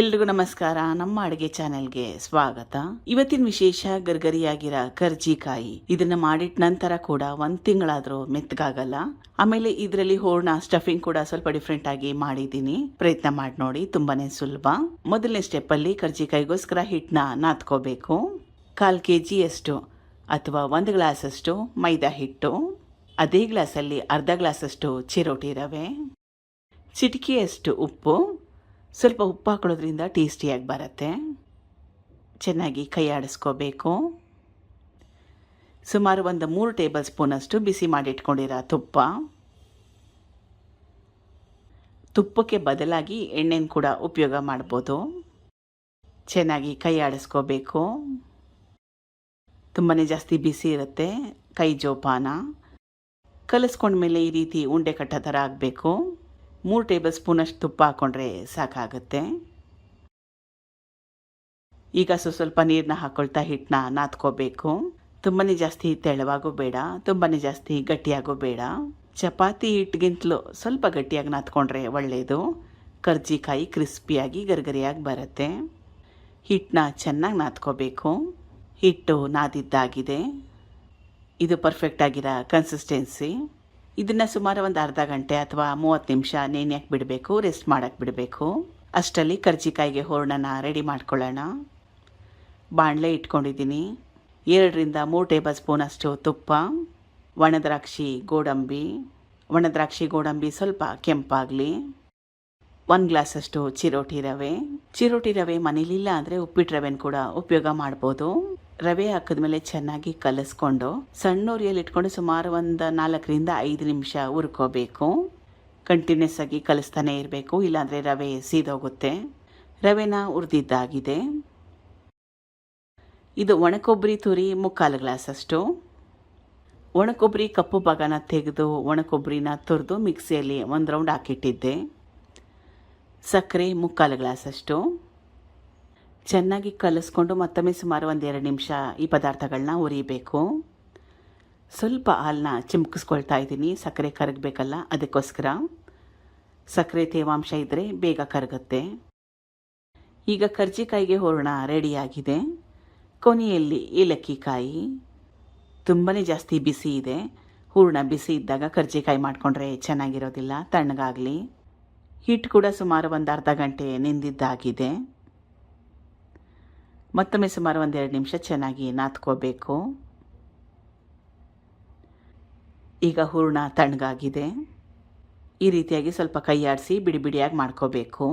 ಎಲ್ರಿಗೂ ನಮಸ್ಕಾರ. ನಮ್ಮ ಅಡುಗೆ ಚಾನೆಲ್ಗೆ ಸ್ವಾಗತ. ಇವತ್ತಿನ ವಿಶೇಷ ಗರ್ಗರಿಯಾಗಿರೋ ಕರ್ಜಿಕಾಯಿ ಇದನ್ನ ಮಾಡಿಟ್ಟ ನಂತರ ಕೂಡ ಒಂದ್ ತಿಂಗಳಾದ್ರೂ ಮೆತ್ತಗಾಗಲ್ಲ. ಆಮೇಲೆ ಇದರಲ್ಲಿ ಹೂರ್ಣ ಸ್ಟಫಿಂಗ್ ಕೂಡ ಸ್ವಲ್ಪ ಡಿಫ್ರೆಂಟ್ ಆಗಿ ಮಾಡಿದ್ದೀನಿ. ಪ್ರಯತ್ನ ಮಾಡಿ ನೋಡಿ, ತುಂಬಾನೇ ಸುಲಭ. ಮೊದಲನೇ ಸ್ಟೆಪ್ ಅಲ್ಲಿ ಕರ್ಜಿಕಾಯಿಗೋಸ್ಕರ ಹಿಟ್ಟನ್ನ ನಾದ್ಕೋಬೇಕು. ಕಾಲ್ ಕೆ ಅಷ್ಟು ಅಥವಾ ಒಂದು ಗ್ಲಾಸಷ್ಟು ಮೈದಾ ಹಿಟ್ಟು, ಅದೇ ಗ್ಲಾಸಲ್ಲಿ ಅರ್ಧ ಗ್ಲಾಸಷ್ಟು ಚಿರೋಟಿ ರವೆ, ಚಿಟಿಕೆಯಷ್ಟು ಉಪ್ಪು ಸ್ವಲ್ಪ ಉಪ್ಪು ಹಾಕೊಳ್ಳೋದ್ರಿಂದ ಟೇಸ್ಟಿಯಾಗಿ ಬರುತ್ತೆ. ಚೆನ್ನಾಗಿ ಕೈ ಆಡಿಸ್ಕೋಬೇಕು. ಸುಮಾರು ಒಂದು ಮೂರು ಟೇಬಲ್ ಸ್ಪೂನಷ್ಟು ಬಿಸಿ ಮಾಡಿಟ್ಕೊಂಡಿರೋ ತುಪ್ಪ. ತುಪ್ಪಕ್ಕೆ ಬದಲಾಗಿ ಎಣ್ಣೆನ ಕೂಡ ಉಪಯೋಗ ಮಾಡ್ಬೋದು. ಚೆನ್ನಾಗಿ ಕೈ ಆಡಿಸ್ಕೋಬೇಕು. ತುಂಬಾ ಜಾಸ್ತಿ ಬಿಸಿ ಇರುತ್ತೆ ಕೈ ಜೋಪಾನ. ಕಲಿಸ್ಕೊಂಡ್ಮೇಲೆ ಈ ರೀತಿ ಉಂಡೆ ಕಟ್ಟೋ ಥರ ಆಗಬೇಕು. ಮೂರು ಟೇಬಲ್ ಸ್ಪೂನಷ್ಟು ತುಪ್ಪ ಹಾಕ್ಕೊಂಡ್ರೆ ಸಾಕಾಗುತ್ತೆ. ಈಗ ಸ್ವಲ್ಪ ಸ್ವಲ್ಪ ನೀರನ್ನ ಹಾಕ್ಕೊಳ್ತಾ ಹಿಟ್ಟನ್ನ ನಾದ್ಕೋಬೇಕು. ತುಂಬಾ ಜಾಸ್ತಿ ತೆಳವಾಗೂ ಬೇಡ ತುಂಬಾ ಜಾಸ್ತಿ ಗಟ್ಟಿಯಾಗೂ ಬೇಡ. ಚಪಾತಿ ಹಿಟ್ಟಿಗಿಂತಲೂ ಸ್ವಲ್ಪ ಗಟ್ಟಿಯಾಗಿ ನಾದ್ಕೊಂಡ್ರೆ ಒಳ್ಳೆಯದು ಕರ್ಜಿಕಾಯಿ ಕ್ರಿಸ್ಪಿಯಾಗಿ ಗರಿಗರಿಯಾಗಿ ಬರುತ್ತೆ. ಹಿಟ್ಟನ್ನ ಚೆನ್ನಾಗಿ ನಾದ್ಕೋಬೇಕು. ಹಿಟ್ಟು ನಾದಿದ್ದಾಗಿದೆ. ಇದು ಪರ್ಫೆಕ್ಟ್ ಆಗಿರೋ ಕನ್ಸಿಸ್ಟೆನ್ಸಿ ಇದನ್ನು ಸುಮಾರು ಒಂದು ಅರ್ಧ ಗಂಟೆ ಅಥವಾ ಮೂವತ್ತು ನಿಮಿಷ ನೆನೆಯಕ್ಕೆ ಬಿಡಬೇಕು, ರೆಸ್ಟ್ ಮಾಡಕ್ಕೆ ಬಿಡಬೇಕು. ಅಷ್ಟರಲ್ಲಿ ಕರ್ಜಿಕಾಯಿಗೆ ಹೂರ್ಣನ ರೆಡಿ ಮಾಡ್ಕೊಳ್ಳೋಣ. ಬಾಣಲೆ ಇಟ್ಕೊಂಡಿದ್ದೀನಿ. ಎರಡರಿಂದ ಮೂರು ಟೇಬಲ್ ಸ್ಪೂನ್ ಅಷ್ಟು ತುಪ್ಪ ಒಣದ್ರಾಕ್ಷಿ ಗೋಡಂಬಿ ಒಣದ್ರಾಕ್ಷಿ ಗೋಡಂಬಿ ಸ್ವಲ್ಪ ಕೆಂಪಾಗಲಿ. ಒಂದು ಗ್ಲಾಸಷ್ಟು ಚಿರೋಟಿ ರವೆ. ಚಿರೋಟಿ ರವೆ ಮನೇಲಿಲ್ಲ ಅಂದರೆ ಉಪ್ಪಿಟ್ಟು ರವೆನ ಕೂಡ ಉಪಯೋಗ ಮಾಡ್ಬೋದು. ರವೆ ಹಾಕಿದ್ಮೇಲೆ ಚೆನ್ನಾಗಿ ಕಲಸ್ಕೊಂಡು ಸಣ್ಣ ಉರಿಯಲ್ಲಿ ಇಟ್ಕೊಂಡು ಸುಮಾರು ಒಂದು ನಾಲ್ಕರಿಂದ ಐದು ನಿಮಿಷ ಹುರ್ಕೋಬೇಕು. ಕಂಟಿನ್ಯೂಸ್ ಆಗಿ ಕಲಿಸ್ತಾನೆ ಇರಬೇಕು, ಇಲ್ಲಾಂದರೆ ರವೆ ಸೀದೋಗುತ್ತೆ. ರವೆನ ಉರಿದಿದ್ದಾಗಿದೆ ಇದು ಒಣಕೊಬ್ಬರಿ ತುರಿ ಮುಕ್ಕಾಲು ಗ್ಲಾಸಷ್ಟು. ಒಣಕೊಬ್ಬರಿ ಕಪ್ಪು ಭಾಗನ ತೆಗೆದು ಒಣಕೊಬ್ಬರಿನ ತುರಿದು ಮಿಕ್ಸಿಯಲ್ಲಿ ಒಂದು ರೌಂಡ್ ಹಾಕಿಟ್ಟಿದ್ದೆ. ಸಕ್ಕರೆ ಮುಕ್ಕಾಲು ಗ್ಲಾಸಷ್ಟು. ಚೆನ್ನಾಗಿ ಕಲಿಸ್ಕೊಂಡು ಮತ್ತೊಮ್ಮೆ ಸುಮಾರು ಒಂದೆರಡು ನಿಮಿಷ ಈ ಪದಾರ್ಥಗಳನ್ನ ಉರಿಬೇಕು. ಸ್ವಲ್ಪ ಹಾಲನ್ನ ಚಿಮ್ಕಿಸ್ಕೊಳ್ತಾ ಇದ್ದೀನಿ. ಸಕ್ಕರೆ ಕರಗಬೇಕಲ್ಲ, ಅದಕ್ಕೋಸ್ಕರ. ಸಕ್ಕರೆ ತೇವಾಂಶ ಇದ್ದರೆ ಬೇಗ ಕರಗುತ್ತೆ. ಈಗ ಕರ್ಜಿಕಾಯಿಗೆ ಹೂರಣ ರೆಡಿಯಾಗಿದೆ. ಕೊನೆಯಲ್ಲಿ ಏಲಕ್ಕಿ ಕಾಯಿ ತುಂಬಾ ಜಾಸ್ತಿ ಬಿಸಿ ಇದೆ. ಹೂರಣ ಬಿಸಿ ಇದ್ದಾಗ ಕರ್ಜಿಕಾಯಿ ಮಾಡಿಕೊಂಡ್ರೆ ಚೆನ್ನಾಗಿರೋದಿಲ್ಲ, ತಣ್ಣಗಾಗಲಿ. ಹಿಟ್ಟು ಕೂಡ ಸುಮಾರು ಒಂದು ಅರ್ಧ ಗಂಟೆ ನೆಂದಿದ್ದಾಗಿದೆ. ಮತ್ತೊಮ್ಮೆ ಸುಮಾರು ಒಂದೆರಡು ನಿಮಿಷ ಚೆನ್ನಾಗಿ ನಾದ್ಕೋಬೇಕು ಈಗ ಹೂರ್ಣ ತಣ್ಣಗಾಗಿದೆ. ಈ ರೀತಿಯಾಗಿ ಸ್ವಲ್ಪ ಕೈಯಾಡಿಸಿ ಬಿಡಿ ಬಿಡಿಯಾಗಿ ಮಾಡ್ಕೋಬೇಕು.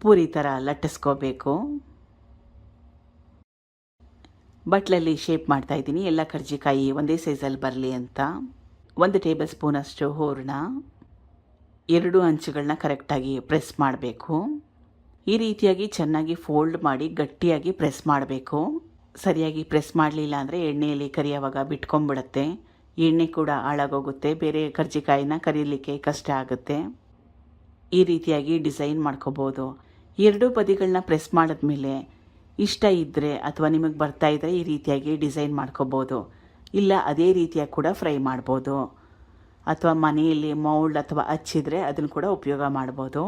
ಪೂರಿ ಥರ ಲಟ್ಟಿಸ್ಕೋಬೇಕು. ಬಟ್ಲಲ್ಲಿ ಶೇಪ್ ಮಾಡ್ತಾ ಇದ್ದೀನಿ. ಎಲ್ಲ ಕರ್ಜಿಕಾಯಿ ಒಂದೇ ಸೈಜಲ್ಲಿ ಬರಲಿ ಅಂತ. ಒಂದು ಟೇಬಲ್ ಸ್ಪೂನಷ್ಟು ಹೂರ್ಣ. ಎರಡು ಅಂಚುಗಳನ್ನ ಕರೆಕ್ಟಾಗಿ ಪ್ರೆಸ್ ಮಾಡಬೇಕು. ಈ ರೀತಿಯಾಗಿ ಚೆನ್ನಾಗಿ ಫೋಲ್ಡ್ ಮಾಡಿ ಗಟ್ಟಿಯಾಗಿ ಪ್ರೆಸ್ ಮಾಡಬೇಕು. ಸರಿಯಾಗಿ ಪ್ರೆಸ್ ಮಾಡಲಿಲ್ಲ ಅಂದರೆ ಎಣ್ಣೆಯಲ್ಲಿ ಕರಿಯೋವಾಗ ಬಿಟ್ಕೊಂಡ್ಬಿಡುತ್ತೆ. ಎಣ್ಣೆ ಕೂಡ ಹಾಳಾಗೋಗುತ್ತೆ. ಬೇರೆ ಕರ್ಜಿಕಾಯಿನ ಕರೀಲಿಕ್ಕೆ ಕಷ್ಟ ಆಗುತ್ತೆ. ಈ ರೀತಿಯಾಗಿ ಡಿಸೈನ್ ಮಾಡ್ಕೋಬೋದು. ಎರಡೂ ಬದಿಗಳನ್ನ ಪ್ರೆಸ್ ಮಾಡಿದ್ಮೇಲೆ ಇಷ್ಟ ಇದ್ದರೆ ಅಥವಾ ನಿಮಗೆ ಬರ್ತಾ ಇದ್ದರೆ ಈ ರೀತಿಯಾಗಿ ಡಿಸೈನ್ ಮಾಡ್ಕೋಬೋದು. ಇಲ್ಲ ಅದೇ ರೀತಿಯಾಗಿ ಕೂಡ ಫ್ರೈ ಮಾಡ್ಬೋದು. ಅಥವಾ ಮನೆಯಲ್ಲಿ ಮೌಲ್ಡ್ ಅಥವಾ ಹಚ್ಚಿದರೆ ಅದನ್ನು ಕೂಡ ಉಪಯೋಗ ಮಾಡ್ಬೋದು.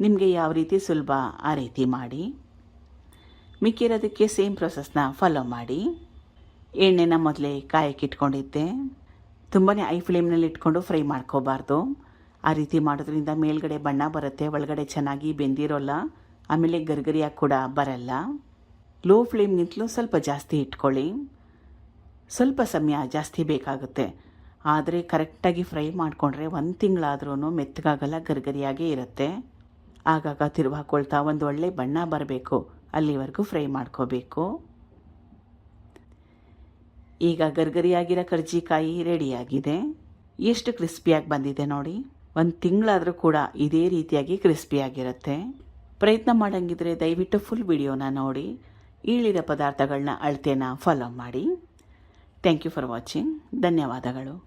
ನಿಮಗೆ ಯಾವ ರೀತಿ ಸುಲಭ ಆ ರೀತಿ ಮಾಡಿ. ಮಿಕ್ಕಿರೋದಕ್ಕೆ ಸೇಮ್ ಪ್ರೊಸೆಸ್ನ ಫಾಲೋ ಮಾಡಿ. ಎಣ್ಣೆನ ಮೊದಲೇ ಕಾಯಕ್ಕೆ ಇಟ್ಕೊಂಡಿದ್ದೆ. ತುಂಬಾ ಐ ಫ್ಲೇಮ್ನಲ್ಲಿ ಇಟ್ಕೊಂಡು ಫ್ರೈ ಮಾಡ್ಕೋಬಾರ್ದು. ಆ ರೀತಿ ಮಾಡೋದ್ರಿಂದ ಮೇಲ್ಗಡೆ ಬಣ್ಣ ಬರುತ್ತೆ, ಒಳಗಡೆ ಚೆನ್ನಾಗಿ ಬೆಂದಿರೋಲ್ಲ, ಆಮೇಲೆ ಗರ್ಗರಿಯಾಗಿ ಕೂಡ ಬರಲ್ಲ. ಲೋ ಫ್ಲೇಮ್ಗಿಂತಲೂ ಸ್ವಲ್ಪ ಜಾಸ್ತಿ ಇಟ್ಕೊಳ್ಳಿ. ಸ್ವಲ್ಪ ಸಮಯ ಜಾಸ್ತಿ ಬೇಕಾಗುತ್ತೆ. ಆದರೆ ಕರೆಕ್ಟಾಗಿ ಫ್ರೈ ಮಾಡಿಕೊಂಡ್ರೆ ಒಂದು ತಿಂಗಳಾದ್ರೂ ಮೆತ್ತಗಾಗಲ್ಲ, ಗರ್ಗರಿಯಾಗೇ ಇರುತ್ತೆ. ಆಗಾಗ ತಿರುವು ಹಾಕ್ಕೊಳ್ತಾ ಒಂದು ಒಳ್ಳೆ ಬಣ್ಣ ಬರಬೇಕು. ಅಲ್ಲಿವರೆಗೂ ಫ್ರೈ ಮಾಡ್ಕೋಬೇಕು. ಈಗ ಗರ್ಗರಿಯಾಗಿರೋ ಕರ್ಜಿಕಾಯಿ ರೆಡಿಯಾಗಿದೆ. ಎಷ್ಟು ಕ್ರಿಸ್ಪಿಯಾಗಿ ಬಂದಿದೆ ನೋಡಿ. ಒಂದು ತಿಂಗಳಾದರೂ ಕೂಡ ಇದೇ ರೀತಿಯಾಗಿ ಕ್ರಿಸ್ಪಿಯಾಗಿರುತ್ತೆ. ಪ್ರಯತ್ನ ಮಾಡಂಗಿದ್ರೆ ದಯವಿಟ್ಟು ಫುಲ್ ವಿಡಿಯೋನ ನೋಡಿ. ಈಳಿದ ಪದಾರ್ಥಗಳನ್ನ ಅಳತೆನ ಫಾಲೋ ಮಾಡಿ. ಥ್ಯಾಂಕ್ ಯು ಫಾರ್ ವಾಚಿಂಗ್ ಧನ್ಯವಾದಗಳು.